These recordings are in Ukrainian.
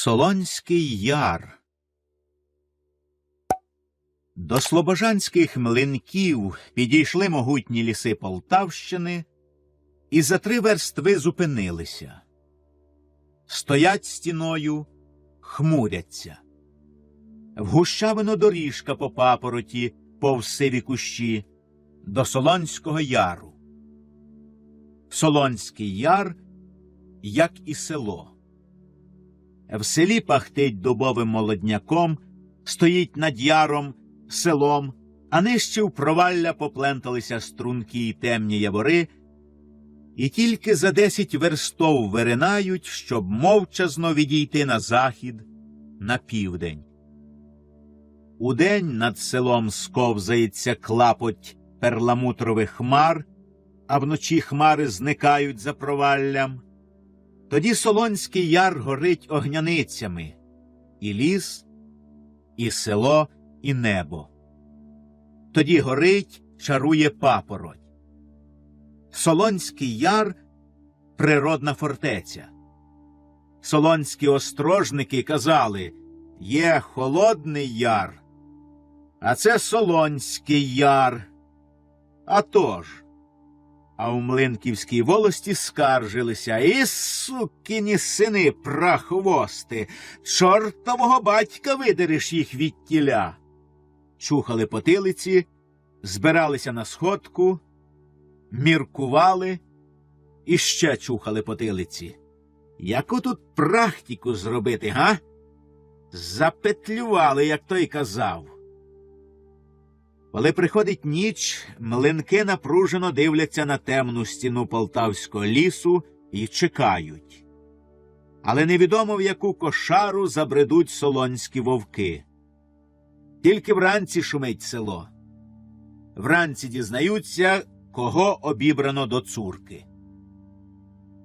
Солонський яр. До слобожанських млинків підійшли могутні ліси Полтавщини і за три верстви зупинилися. Стоять стіною, хмуряться. В гущавину доріжка по папороті, повз сиві кущі, до Солонського яру. Солонський яр, як і село. В селі пахтить дубовим молодняком, стоїть над яром, селом, а нижче в провалля попленталися струнки й темні явори, і тільки за десять верстов виринають, щоб мовчазно відійти на захід, на південь. Удень над селом сковзається клапоть перламутрових хмар, а вночі хмари зникають за проваллям. Тоді Солонський яр горить огняницями і ліс, і село, і небо. Тоді горить, чарує папороть. Солонський яр природна фортеця. Солонські острожники казали є холодний яр, а це Солонський яр. А тож, а у Млинківській волості скаржилися і сукіні сини прахвости, чортового батька видереш їх від тіля. Чухали потилиці, збиралися на сходку, міркували і ще чухали потилиці. Яку тут практику зробити, га? Запетлювали, як той казав. Коли приходить ніч, млинки напружено дивляться на темну стіну полтавського лісу і чекають. Але невідомо в яку кошару забредуть солонські вовки. Тільки вранці шумить село. Вранці дізнаються, кого обібрано до цурки.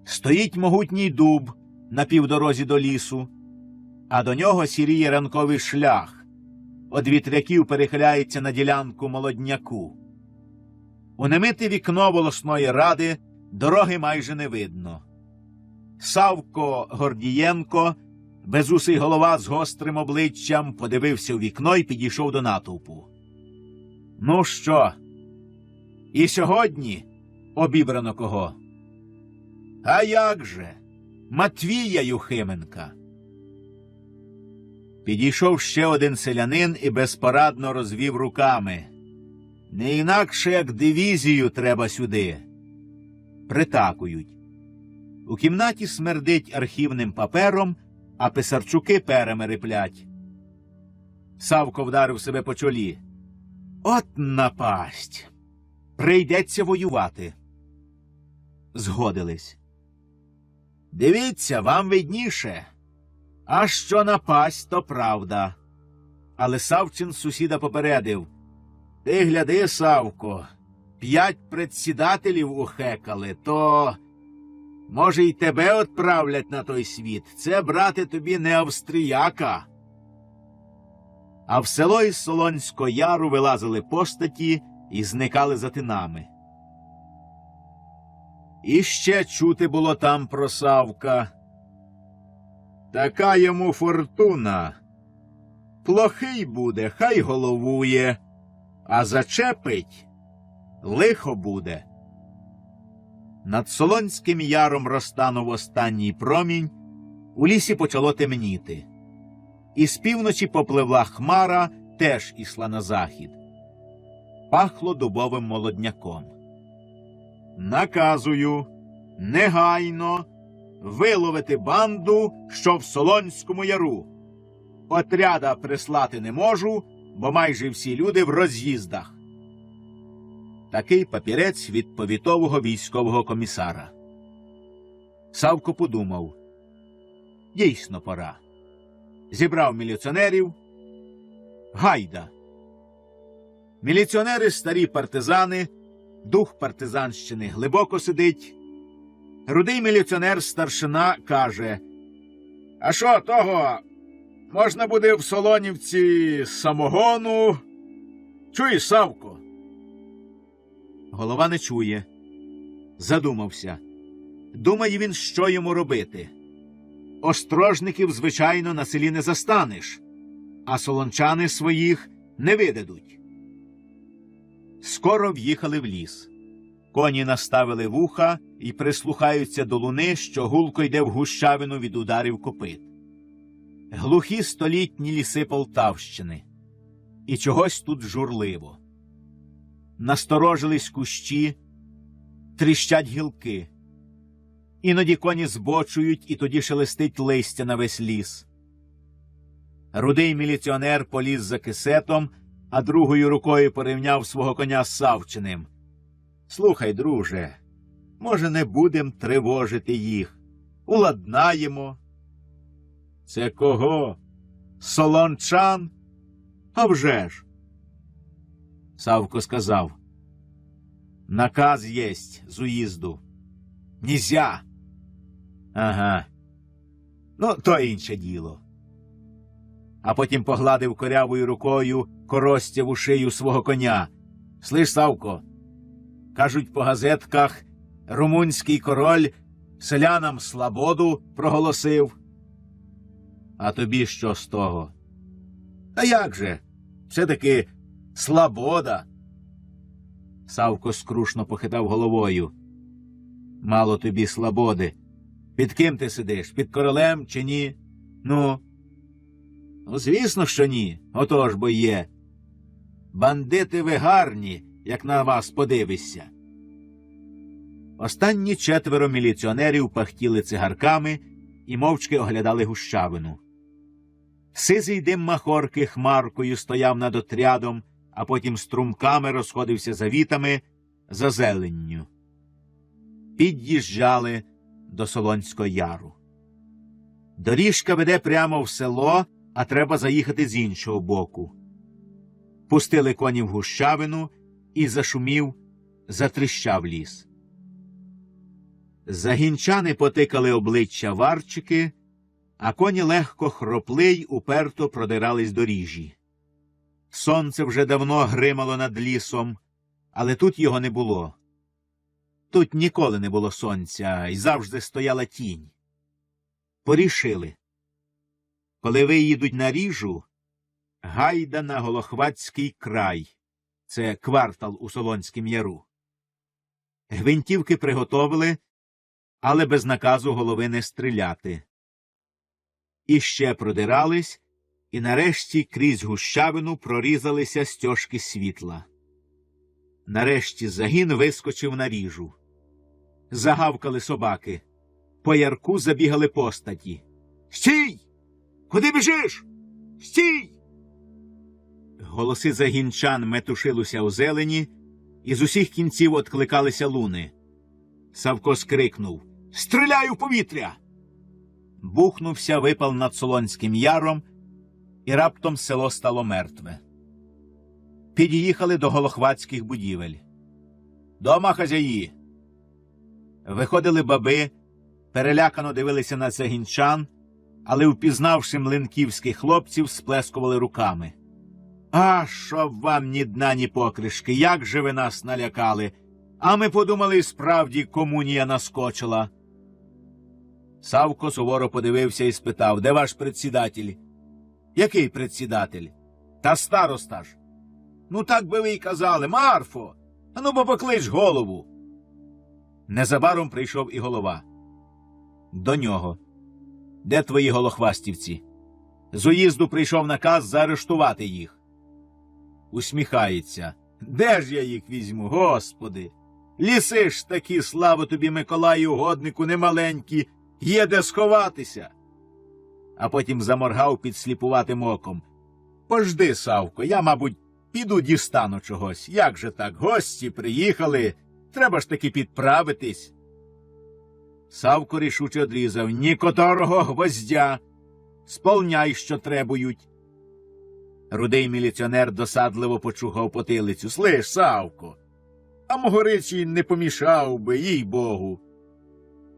Стоїть могутній дуб на півдорозі до лісу, а до нього сіріє ранковий шлях од вітряків перехиляється на ділянку молодняку. У немите вікно волосної ради дороги майже не видно. Савко Гордієнко, безусий голова з гострим обличчям, подивився у вікно і підійшов до натовпу. Ну що? І сьогодні обібрано кого? А як же? Матвія Юхименка. Підійшов ще один селянин і безпорадно розвів руками. Не інакше, як дивізію треба сюди. Притакують. У кімнаті смердить архівним папером, а писарчуки перами риплять. Савко вдарив себе по чолі. От напасть. Прийдеться воювати. Згодились. Дивіться, вам видніше. А що напасть, то правда. Але Савчин сусіда попередив Ти гляди, Савко, п'ять предсідателів ухекали, то, може, й тебе отправлять на той світ. Це, брате, тобі не австріяка. А в село із Солонського яру вилазили постаті і зникали за тинами. І ще чути було там про Савка. Така йому фортуна. Плохий буде, хай головує, а зачепить лихо буде. Над Солонським яром розтанув останній промінь, у лісі почало темніти. І з півночі попливла хмара, теж ішла на захід. Пахло дубовим молодняком. Наказую негайно виловити банду, що в Солонському яру. Отряда прислати не можу, бо майже всі люди в роз'їздах. Такий папірець від повітового військового комісара. Савко подумав дійсно пора. Зібрав міліціонерів. Гайда. Міліціонери старі партизани, дух партизанщини глибоко сидить. Рудий міліціонер старшина каже А що того? Можна буде в Солонівці самогону. Чуєш, Савко? Голова не чує. Задумався. Думає він, що йому робити. острожників, звичайно, на селі не застанеш, а солончани своїх не видадуть. Скоро в'їхали в ліс. Коні наставили вуха і прислухаються до луни, що гулко йде в гущавину від ударів копит. Глухі столітні ліси Полтавщини. І чогось тут журливо. Насторожились кущі, тріщать гілки. Іноді коні збочують, і тоді шелестить листя на весь ліс. Рудий міліціонер поліз за кисетом, а другою рукою порівняв свого коня з Савчиним. Слухай, друже, може, не будем тривожити їх. Уладнаємо. Це кого? Солончан? А вже ж. Савко сказав. Наказ єсть з уїзду. Нізя. Ага. Ну, то інше діло. А потім погладив корявою рукою коростяву шию свого коня. Слиш, Савко, кажуть по газетках, румунський король селянам слободу проголосив. А тобі що з того? Та як же? Все таки слобода. Савко скрушно похитав головою. Мало тобі слободи. Під ким ти сидиш? Під королем чи ні? Ну. Ну, звісно, що ні. Отож бо є. Бандити ви гарні, як на вас подивишся. Останні четверо міліціонерів пахтіли цигарками і мовчки оглядали гущавину. Сизий дим махорки хмаркою стояв над отрядом, а потім струмками розходився за вітами, за зеленню. Під'їжджали до Солонського яру. Доріжка веде прямо в село, а треба заїхати з іншого боку. Пустили коні в гущавину і зашумів, затріщав ліс. Загінчани потикали обличчя варчики, а коні легко хропли й уперто продирались до ріжі. Сонце вже давно гримало над лісом, але тут його не було. Тут ніколи не було сонця і завжди стояла тінь. Порішили. Коли виїдуть на ріжу, гайда на Голохвацький край. Це квартал у Солонськім яру. Гвинтівки приготовили, але без наказу голови не стріляти. І ще продирались, і нарешті крізь гущавину прорізалися стяжки світла. Нарешті загін вискочив на ріжу. Загавкали собаки. По ярку забігали постаті. Стій! Куди біжиш? Стій! Голоси загінчан метушилися у зелені, і з усіх кінців откликалися луни. Савко скрикнув Стріляй у повітря! Бухнувся випал над Солонським яром, і раптом село стало мертве. Під'їхали до голохвацьких будівель. Дома хазяї. Виходили баби, перелякано дивилися на загінчан, але, впізнавши млинківських хлопців, сплескували руками. А що вам ні дна, ні покришки, як же ви нас налякали? А ми подумали, справді комунія наскочила. Савко суворо подивився і спитав, де ваш предсідатель? Який предсідатель? Та староста ж. Ну, так би ви й казали, Марфо. Ану бо поклич голову. Незабаром прийшов і голова. До нього. Де твої голохвастівці? З уїзду прийшов наказ заарештувати їх. Усміхається. Де ж я їх візьму, господи? Ліси ж такі, слава тобі, Миколаю, угоднику, немаленькі, є де сховатися. А потім заморгав підсліпуватим оком. Пожди, Савко, я, мабуть, піду дістану чогось. Як же так? Гості приїхали. Треба ж таки підправитись. Савко рішуче одрізав ні которого гвоздя. Сполняй, що требують. Рудий міліціонер досадливо почухав потилицю. Слиш, Савко, а могоричі не помішав би, їй богу.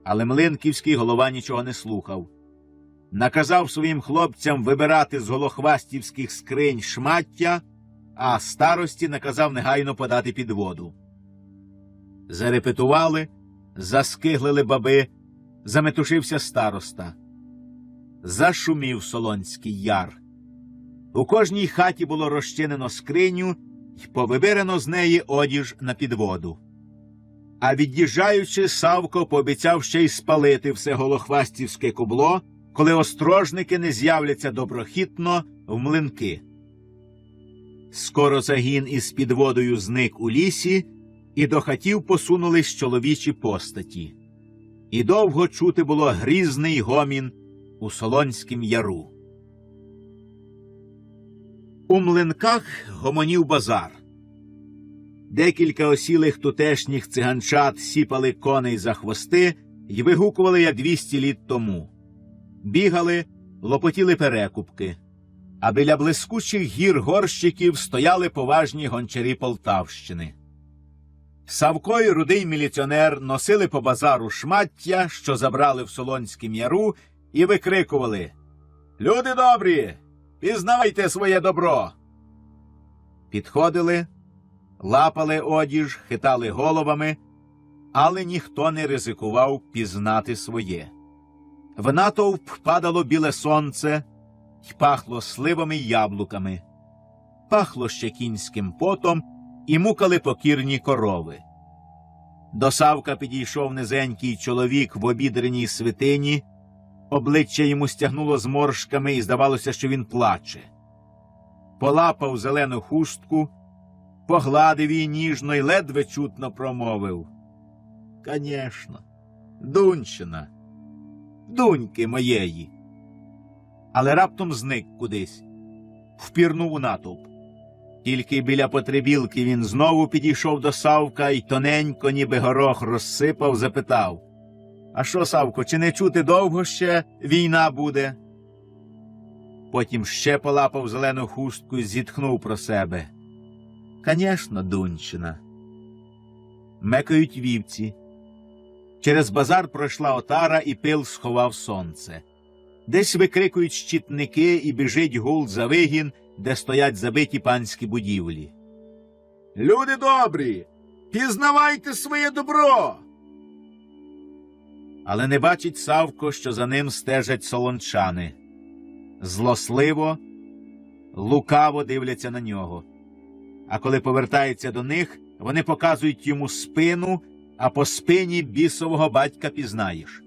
Але Млинківський голова нічого не слухав. Наказав своїм хлопцям вибирати з голохвастівських скринь шмаття, а старості наказав негайно подати під воду. Зарепетували, заскиглили баби, заметушився староста. зашумів Солонський яр. У кожній хаті було розчинено скриню й повибирано з неї одіж на підводу. А від'їжджаючи, Савко пообіцяв ще й спалити все голохвастівське кубло, коли острожники не з'являться доброхітно в млинки. Скоро загін із підводою зник у лісі, і до хатів посунулись чоловічі постаті. І довго чути було грізний гомін у Солонськім яру. У млинках гомонів базар. Декілька осілих тутешніх циганчат сіпали коней за хвости й вигукували, як двісті літ тому. Бігали, лопотіли перекупки, а біля блискучих гір горщиків стояли поважні гончарі Полтавщини. Савко й рудий міліціонер носили по базару шмаття, що забрали в Солонськім яру, і викрикували Люди добрі, пізнавайте своє добро. Підходили, лапали одіж, хитали головами, але ніхто не ризикував пізнати своє. В натовп падало біле сонце й пахло сливами й яблуками, пахло ще кінським потом і мукали покірні корови. До Савка підійшов низенький чоловік в обідреній свитині, обличчя йому стягнуло зморшками, і здавалося, що він плаче. Полапав зелену хустку, погладив її ніжно й ледве чутно промовив. Конечно, Дунщина, дуньки моєї. Але раптом зник кудись, впірнув у натовп. Тільки біля потребілки він знову підійшов до Савка і тоненько, ніби горох розсипав, запитав А що, Савко, чи не чути довго ще війна буде? Потім ще полапав зелену хустку і зітхнув про себе. Конечно, Дунщина. Мекають вівці. Через базар пройшла отара, і пил сховав сонце. Десь викрикують щитники і біжить гул за вигін, де стоять забиті панські будівлі. Люди добрі, пізнавайте своє добро. Але не бачить Савко, що за ним стежать солончани. Злосливо, лукаво дивляться на нього. А коли повертається до них, вони показують йому спину, а по спині бісового батька пізнаєш.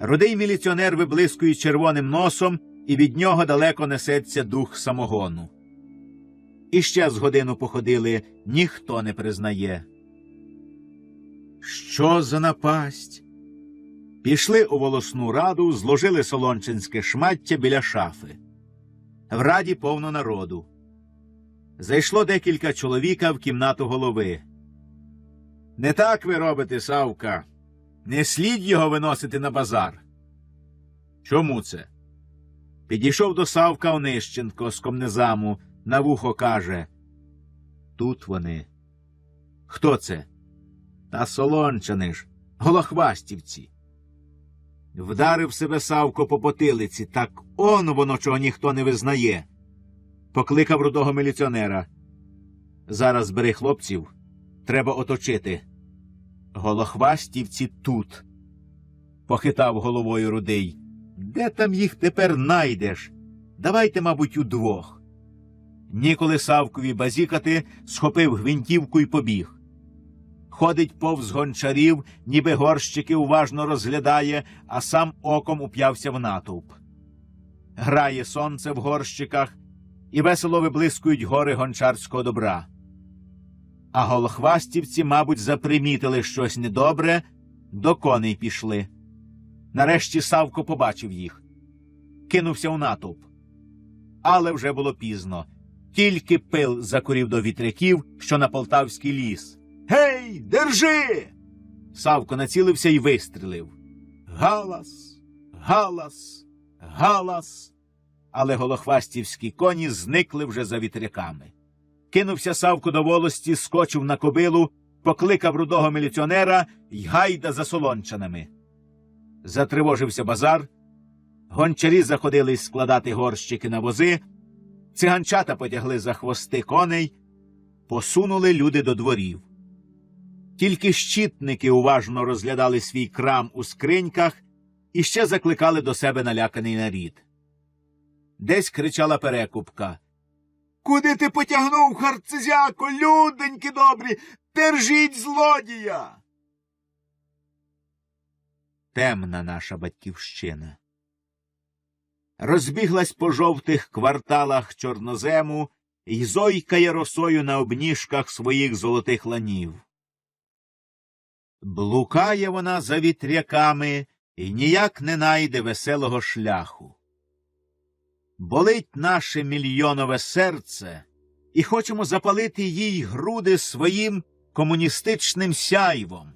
Рудий міліціонер виблискує червоним носом, і від нього далеко несеться дух самогону. І ще з годину походили, ніхто не признає. Що за напасть? Пішли у волосну раду, зложили солончинське шмаття біля шафи. В раді повно народу. Зайшло декілька чоловіка в кімнату голови. Не так ви робите, Савка. Не слід його виносити на базар. Чому це? Підійшов до Савка Онищенко з комнезаму, на вухо каже. Тут вони. Хто це? Та солончани ж, голохвастівці. Вдарив себе Савко по потилиці, так он воно чого ніхто не визнає. Покликав рудого міліціонера. Зараз бери хлопців, треба оточити. Голохвастівці тут. Похитав головою рудий. Де там їх тепер найдеш? Давайте, мабуть, удвох. Ніколи Савкові базікати, схопив гвинтівку і побіг. Ходить повз гончарів, ніби горщики уважно розглядає, а сам оком уп'явся в натовп. Грає сонце в горщиках, і весело виблискують гори гончарського добра. А голохвастівці, мабуть, запримітили щось недобре, до коней пішли. Нарешті Савко побачив їх, кинувся у натовп. Але вже було пізно. Тільки пил закурів до вітряків, що на полтавський ліс. Гей, держи! Савко націлився і вистрілив. Галас, галас, галас. Але голохвастівські коні зникли вже за вітряками. Кинувся Савко до волості, скочив на кобилу, покликав рудого міліціонера й гайда за солончанами. Затривожився базар, гончарі заходились складати горщики на вози, циганчата потягли за хвости коней, посунули люди до дворів. Тільки щитники уважно розглядали свій крам у скриньках і ще закликали до себе наляканий нарід. Десь кричала перекупка. Куди ти потягнув, харцезяко, люденьки добрі, держіть злодія. Темна наша батьківщина. Розбіглась по жовтих кварталах чорнозему й зойкає росою на обніжках своїх золотих ланів. Блукає вона за вітряками і ніяк не найде веселого шляху. Болить наше мільйонове серце, і хочемо запалити їй груди своїм комуністичним сяйвом.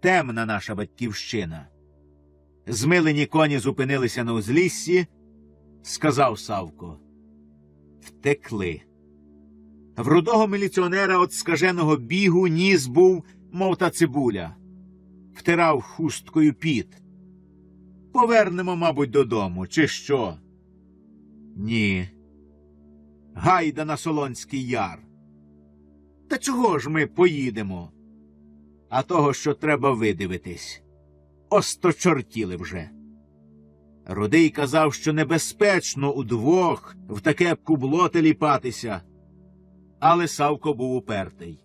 Темна наша батьківщина. Змилені коні зупинилися на узліссі, сказав Савко. Втекли. В рудого міліціонера от скаженого бігу ніс був, мов та цибуля, втирав хусткою піт. Повернемо, мабуть, додому, чи що? Ні. Гайда на Солонський яр. Та чого ж ми поїдемо? А того, що треба видивитись. Осточортіли вже. Рудий казав, що небезпечно удвох в таке кубло теліпатися. Але Савко був упертий.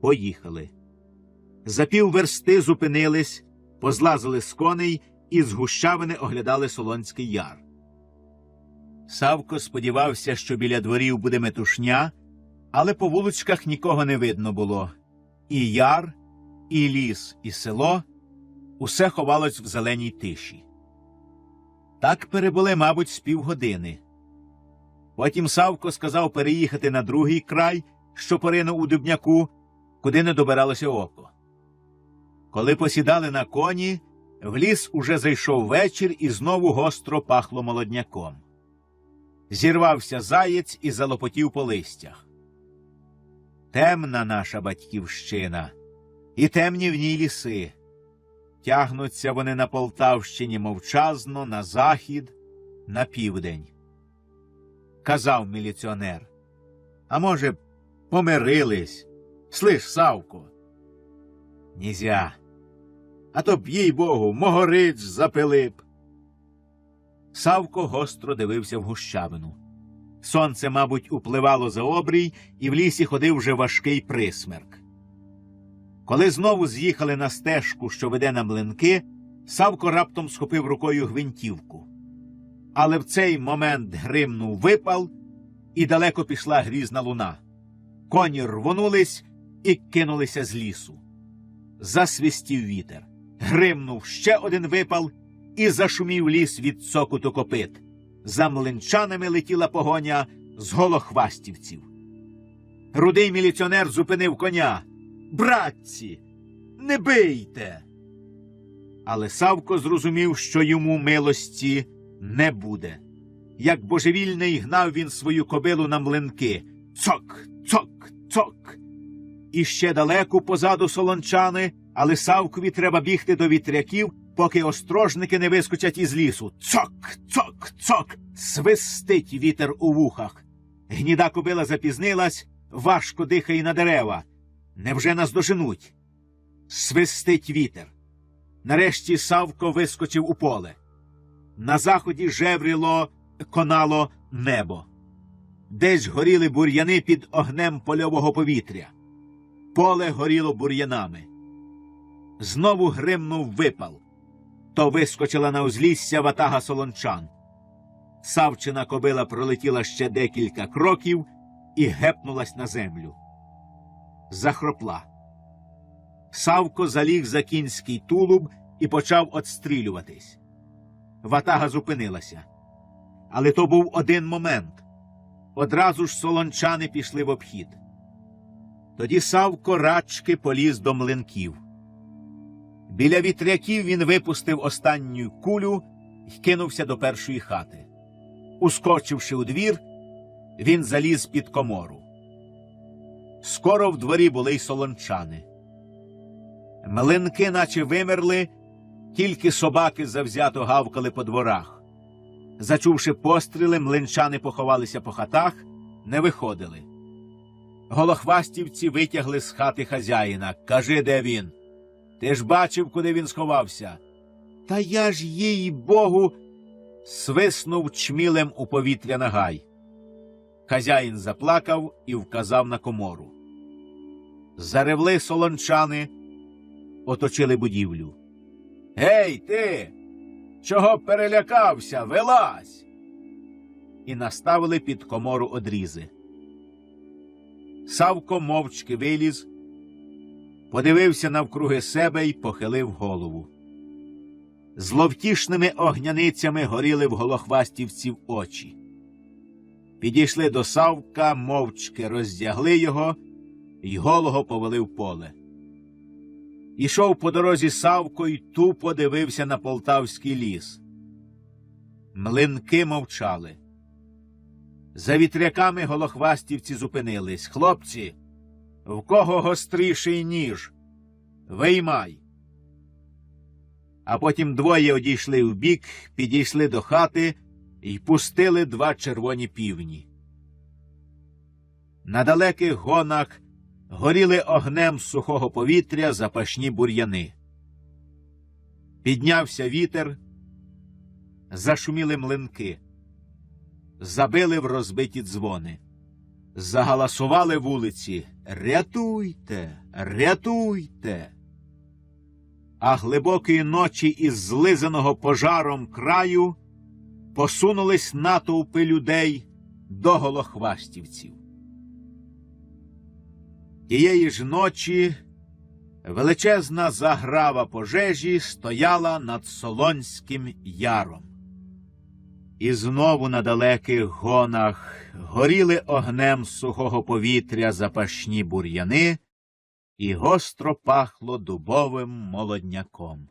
Поїхали. За півверсти зупинились, позлазили з коней і з гущавини оглядали Солонський яр. Савко сподівався, що біля дворів буде метушня, але по вуличках нікого не видно було. І яр, і ліс, і село усе ховалось в зеленій тиші. Так перебули, мабуть, з півгодини. Потім Савко сказав переїхати на другий край, що поринув у дубняку, куди не добиралося око. Коли посідали на коні, в ліс уже зайшов вечір і знову гостро пахло молодняком. Зірвався заєць і залопотів по листях. Темна наша батьківщина, і темні в ній ліси. Тягнуться вони на Полтавщині мовчазно, на захід, на південь. Казав міліціонер. А може, помирились? Слиш, Савко. Нізя. А то б, їй богу, могорич запилип. Савко гостро дивився в гущавину. Сонце, мабуть, upливало за обрій, і в лісі ходив вже важкий присмерк. Коли знову з'їхали на стежку, що веде на млинки, Савко раптом схопив рукою гвинтівку. Але в цей момент гримнув випал, і далеко пішла грізна луна. Коні рвонулись і кинулися з лісу. Засвістів вітер. Гримнув ще один випал і зашумів ліс від цокоту копит. За млинчанами летіла погоня з голохвастівців. Рудий міліціонер зупинив коня. Братці, не бийте. Але Савко зрозумів, що йому милості не буде. Як божевільний гнав він свою кобилу на млинки. Цок, цок, цок. І ще далеко позаду солончани, але Савкові треба бігти до вітряків, поки острожники не вискочать із лісу. Цок, цок, цок. Свистить вітер у вухах. Гніда кобила запізнилась, важко дихає на дерева. Невже нас доженуть? Свистить вітер. Нарешті Савко вискочив у поле. На заході жевріло, конало небо. Десь горіли бур'яни під огнем польового повітря. Поле горіло бур'янами. Знову гримнув випал. То вискочила на узлісся ватага солончан. Савчина кобила пролетіла ще декілька кроків і гепнулась на землю. Захропла. Савко заліг за кінський тулуб і почав отстрілюватись. Ватага зупинилася. Але то був один момент. Одразу ж солончани пішли в обхід. Тоді Савко рачки поліз до млинків. Біля вітряків він випустив останню кулю і кинувся до першої хати. Ускочивши у двір, він заліз під комору. Скоро в дворі були й солончани. Млинки, наче вимерли, тільки собаки завзято гавкали по дворах. Зачувши постріли, млинчани поховалися по хатах, не виходили. Голохвастівці витягли з хати хазяїна. Кажи, де він? Ти ж бачив, куди він сховався. Та я ж їй богу. свиснув чмілем у повітря нагай. Хазяїн заплакав і вказав на комору. Заревли солончани, оточили будівлю. Гей, ти! Чого перелякався? Вилазь! І наставили під комору одрізи. Савко мовчки виліз, подивився навкруги себе і похилив голову. Зловтішними огняницями горіли в голохвастівців очі. Підійшли до Савка, мовчки роздягли його й голого повели в поле. Ішов по дорозі Савко й тупо дивився на полтавський ліс. Млинки мовчали. За вітряками голохвастівці зупинились. Хлопці, в кого гостріший ніж? Виймай. А потім двоє одійшли вбік, підійшли до хати і пустили два червоні півні. На далеких гонах горіли огнем сухого повітря запашні бур'яни. Піднявся вітер, зашуміли млинки, забили в розбиті дзвони, загаласували вулиці Рятуйте, рятуйте. А глибокої ночі із злизаного пожаром краю посунулись натовпи людей до голохвастівців. Тієї ж ночі величезна заграва пожежі стояла над Солонським яром. І знову на далеких гонах горіли огнем сухого повітря запашні бур'яни, і гостро пахло дубовим молодняком.